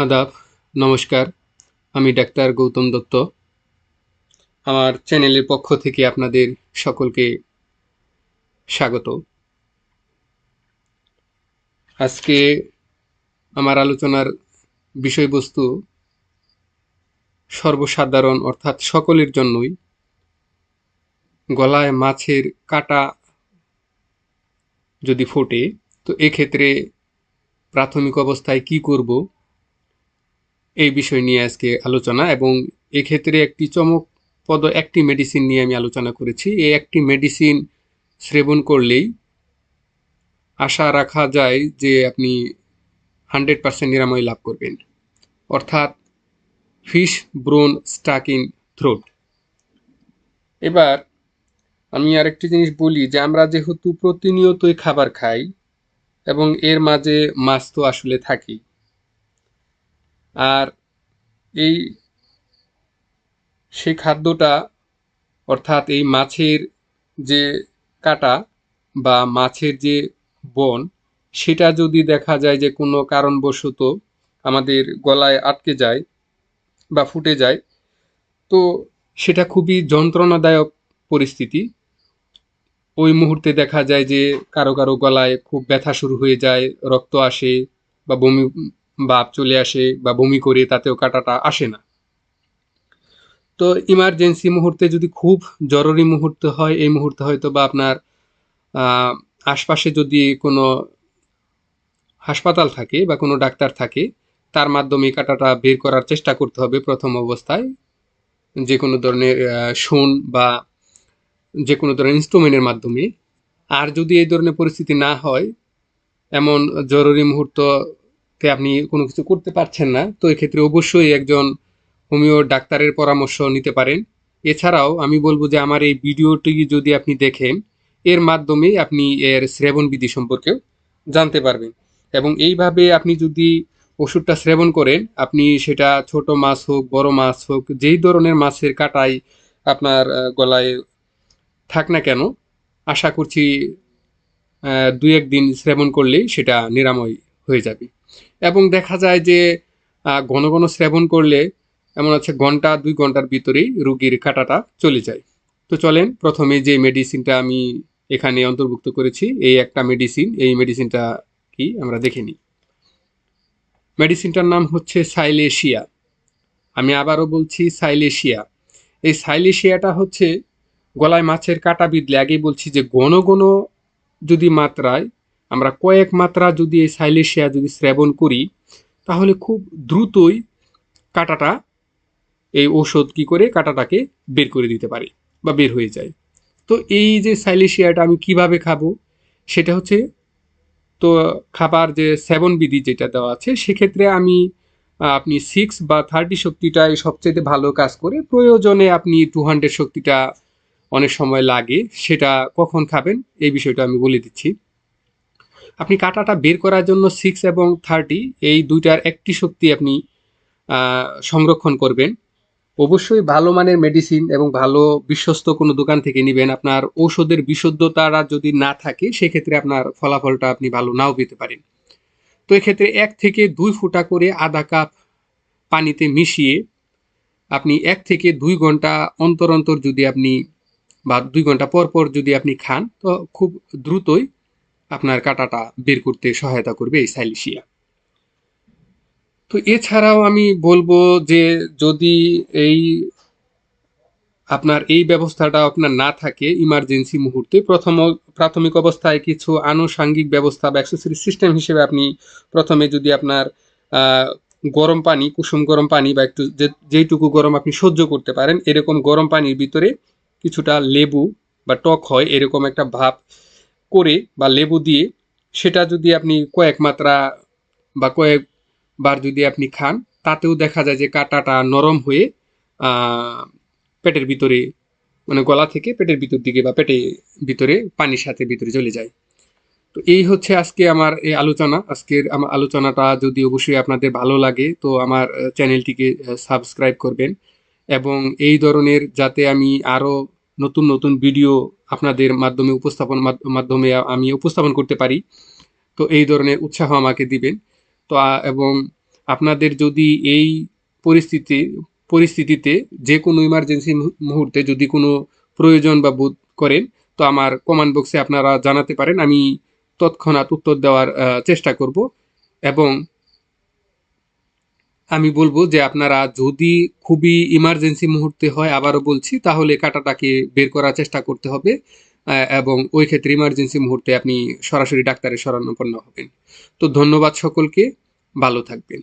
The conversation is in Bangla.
আদাব, নমস্কার, আমি ডাক্তার গৌতম দত্ত। আমার চ্যানেলের পক্ষ থেকে আপনাদের সকলকে স্বাগত। আজকে আমার আলোচনার বিষয়বস্তু সর্বসাধারণ, অর্থাৎ সকলের জন্যই গলায় মাছের কাটা যদি ফোটে, তো এক্ষেত্রে প্রাথমিক অবস্থায় কি করব? এই বিষয় নিয়ে আজকে আলোচনা এবং এক্ষেত্রে একটি চমকপদ একটি মেডিসিন নিয়ে আমি আলোচনা করেছি। এই একটি মেডিসিন সেবন করলেই আশা রাখা যায় যে আপনি হান্ড্রেড পার্সেন্ট নিরাময় লাভ করবেন। অর্থাৎ fish bone stuck in throat এবার আমি আরেকটি জিনিস বলি যে আমরা যেহেতু প্রতিনিয়তই খাবার খাই এবং এর মাঝে মাছ তো আসলে থাকেই। আর এই, সেই খাদ্যটা, অর্থাৎ এই মাছের যে কাটা বা মাছের যে বন, সেটা যদি দেখা যায় যে কোনো কারণবশত আমাদের গলায় আটকে যায় বা ফুটে যায়, তো সেটা খুবই যন্ত্রণাদায়ক পরিস্থিতি। ওই মুহূর্তে দেখা যায় যে কারও কারও গলায় খুব ব্যথা শুরু হয়ে যায়, রক্ত আসে বা বমি বাপ চলে আসে বা বমি করে তাতেও কাটাটা আসে না। তো ইমার্জেন্সি মুহূর্তে যদি খুব জরুরি মুহূর্ত হয়, এই মুহূর্তে হয়তো বা আপনার আশপাশে যদি কোনো হাসপাতাল থাকে বা কোনো ডাক্তার থাকে, তার মাধ্যমে কাটাটা বের করার চেষ্টা করতে হবে প্রথম অবস্থায়। যে কোনো ধরনের শোন বা যে কোনো ধরনের ইনস্ট্রুমেন্টের মাধ্যমে। আর যদি এই ধরনের পরিস্থিতি না হয়, এমন জরুরি মুহূর্ততে আপনি কোনো কিছু করতে পারছেন না, তো এক্ষেত্রে অবশ্যই একজন হোমিও ডাক্তারের পরামর্শ নিতে পারেন। এছাড়াও আমি বলব যে আমার এই ভিডিওটি যদি আপনি দেখেন, এর মাধ্যমে আপনি এর শ্রেবণ বিধি সম্পর্কেও জানতে পারবেন। এবং এইভাবে আপনি যদি ওষুধটা সেবন করেন, আপনি সেটা ছোট মাছ হোক, বড় মাছ হোক, যেই ধরনের মাছের কাটাই আপনার গলায় থাক না কেন, আশা করছি দু একদিন সেবন করলেই সেটা নিরাময় হয়ে যাবে। এবং দেখা যায় যে ঘন ঘন সেবন করলে এমন আছে ঘণ্টা, দুই ঘণ্টার ভিতরেই রুগীর কাটাটা চলে যায়। তো চলেন প্রথমে যে মেডিসিনটা আমি এখানে অন্তর্ভুক্ত করেছি, এই একটা মেডিসিন এই মেডিসিনটা কি আমরা দেখে নিই। মেডিসিনটার নাম হচ্ছে সাইলেশিয়া আমি আবারও বলছি সাইলেশিয়া এই সাইলেশিয়াটা হচ্ছে গলায় মাছের কাটা বিদলে আগেই বলছি যে ঘন ঘন যদি মাত্রায় আমরা কয়েক মাত্রা যদি এই সাইলেশিয়া যদি শ্রেবণ করি, তাহলে খুব দ্রুতই কাটাটা, এই ঔষধ কি করে, কাটাটাকে বের করে দিতে পারে বা বের হয়ে যায়। তো এই যে সাইলেশিয়াটা আমি কীভাবে খাব, সেটা হচ্ছে তো খাবার যে সেভেন বিধি যেটা দেওয়া আছে, সেক্ষেত্রে আমি আপনি সিক্স বা থার্টি শক্তিটাই সবচেয়ে ভালো কাজ করে, প্রয়োজনে আপনি টু হান্ড্রেড শক্তিটা অনেক সময় লাগে, সেটা কখন খাবেন, এই বিষয়টা আমি বলে দিচ্ছি। আপনি কাটাটা বের করার জন্য সিক্স এবং থার্টি এই দুইটার একটি শক্তি আপনি সংরক্ষণ করবেন। অবশ্যই ভালো মানের মেডিসিন এবং ভালো বিশ্বস্ত কোনো দোকান থেকে নেবেন। আপনার ঔষধের বিশুদ্ধতারা যদি না থাকে, সেক্ষেত্রে আপনার ফলাফলটা আপনি ভালো নাও পেতে পারেন। তো এক্ষেত্রে এক থেকে দুই ফুটা করে আধা কাপ পানিতে মিশিয়ে আপনি এক থেকে দুই ঘণ্টা অন্তর অন্তর যদি আপনি বা দুই ঘণ্টা পর পর যদি আপনি খান, তো খুব দ্রুতই আপনার কাটাটা বের করতে সহায়তা করবে এই সাইলিশিয়া। তো এছাড়াও আমি বলব যে যদি এই আপনার এই ব্যবস্থাটা আপনার না থাকে ইমার্জেন্সি মুহূর্তে প্রথম প্রাথমিক অবস্থায় কিছু আনুষাঙ্গিক ব্যবস্থা বা অ্যাক্সেসরি সিস্টেম হিসেবে আপনি প্রথমে যদি আপনার গরম পানি, কুসুম গরম পানি বা একটু যেইটুকু গরম আপনি সহ্য করতে পারেন, এরকম গরম পানির ভিতরে কিছুটা লেবু বা টক হয়, এরকম একটা ভাব করে বা লেবু দিয়ে সেটা যদি আপনি কয়েক মাত্রা বা কয়েকবার যদি আপনি খান, তাতেও দেখা যায় যে কাটাটা নরম হয়ে পেটের ভিতরে মানে গলা থেকে পেটের ভিতর দিকে বা পেটের ভিতরে পানির সাথে ভিতরে চলে যায়। তো এই হচ্ছে আজকে আমার এই আলোচনা। আজকের আমার আলোচনাটা যদি অবশ্যই আপনাদের ভালো লাগে, তো আমার চ্যানেলটিকে সাবস্ক্রাইব করবেন। এবং এই ধরনের যাতে আমি আরও নতুন নতুন ভিডিও আপনাদের মাধ্যমে উপস্থাপন মাধ্যমে আমি উপস্থাপন করতে পারি। তো এই ধরনের উৎসাহ আমাকে দিবেন। তো এবং আপনাদের যদি এই পরিস্থিতি, পরিস্থিতিতে যে কোনো ইমার্জেন্সি মুহূর্তে যদি কোনো প্রয়োজন বা বোধ করেন, তো আমার কমেন্ট বক্সে আপনারা জানাতে পারেন। আমি তৎক্ষণাৎ উত্তর দেওয়ার চেষ্টা করব। এবং আমি বলব যে আপনারা যদি খুবই ইমার্জেন্সি মুহূর্তে হয় আবারও বলছি, তাহলে কাটাটাকে বের করার চেষ্টা করতে হবে এবং ওই ক্ষেত্রে ইমার্জেন্সি মুহূর্তে আপনি সরাসরি ডাক্তারের শরণাপন্ন হবেন। তো ধন্যবাদ সকলকে, ভালো থাকবেন।